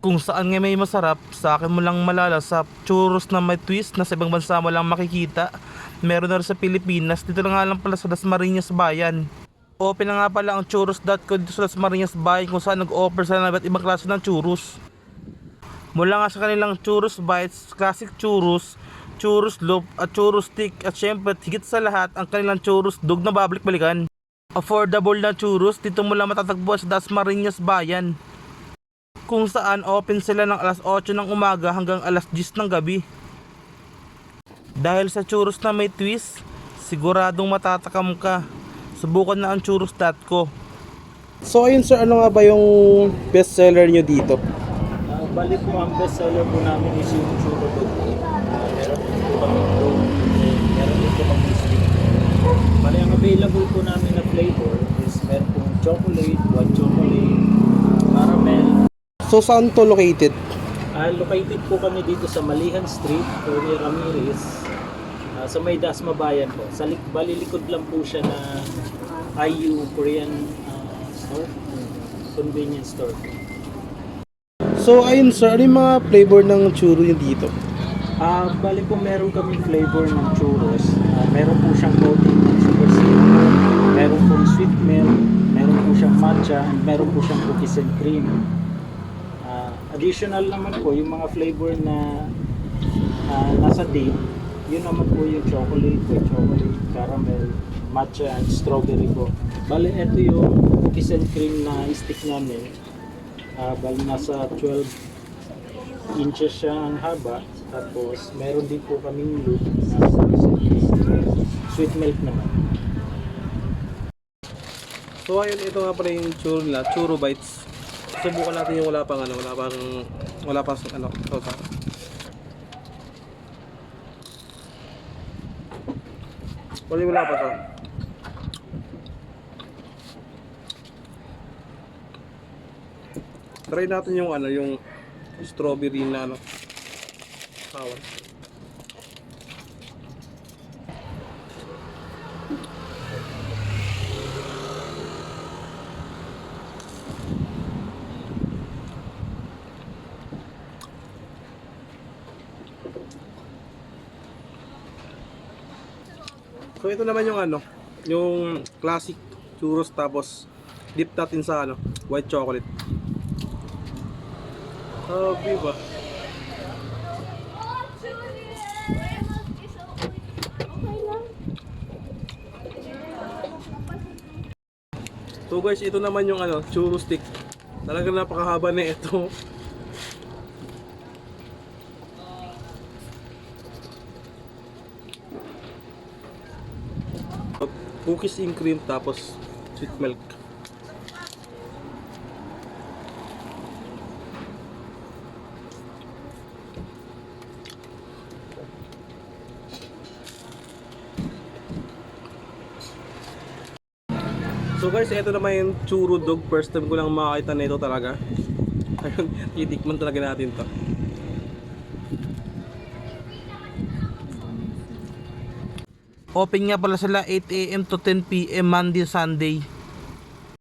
Kung saan nga may masarap, sa akin mo lang malalasap. Churros na may twist na sa ibang bansa mo lang makikita. Meron na rin sa Pilipinas, dito na nga lang pala sa Dasmariñas Bayan. Open na nga pala ang churros.co dito sa Dasmariñas Bayan kung saan nag-offer sila ng iba't ibang klase ng churros. Mula nga sa kanilang churros bites, classic churros, churros loop at churros stick at syempre higit sa lahat ang kanilang churros dog na babalik-balikan. Affordable na churros dito mo lang matatagpuan sa Dasmariñas Bayan kung saan open sila ng alas 8 ng umaga hanggang alas 10 ng gabi. Dahil sa churros na may twist, siguradong matatakam ka. Subukan na ang churros.co. So ayun sir, ano nga ba yung best seller nyo dito? Uh, bali po ang best seller po namin is yung churro dog. Meron po kami dog, meron din po kami sweet. Ang available po namin na flavor is meron pong chocolate, white chocolate. So saan to located? Uh, located po kami dito sa Malihan Street, Tony Ramirez. Uh, sa may Dasma Bayan po. Sa lik- balilikod lang po siya na IU Korean uh, store, convenience store. So ayun sir, ano yung mga flavor ng churro nyo dito? Ah, bali po meron kami flavor ng churros. Ah, meron po siyang coating ng sugar syrup. Meron pong sweet milk. Meron po siyang matcha. And meron po siyang cookies and cream. Additional naman po yung mga flavor na ah, nasa date. Yun naman po yung chocolate, white chocolate, caramel, matcha, and strawberry po. Bali, ito yung cookies and cream na stick namin. Ah, bali, nasa 12 inches siya ang haba. Tapos, meron din po kaming loop na sweet milk naman. So ayun, ito nga pala yung churro churro bites. Subukan natin yung wala pang ano, wala pang wala pang ano, sausa. Wala wala pa sa. Try natin yung ano, yung strawberry na ano. Sour. So ito naman yung ano, yung classic churros tapos dip natin sa ano, white chocolate. Sabi ba? So guys, ito naman yung ano, churro stick. Talagang napakahaba na ito. Cookies and cream tapos sweet milk. So guys, ito naman yung churro dog. First time ko lang makakita na ito talaga. Ayun, titikman talaga natin to. Open nga pala sila 8am to 10pm Monday Sunday.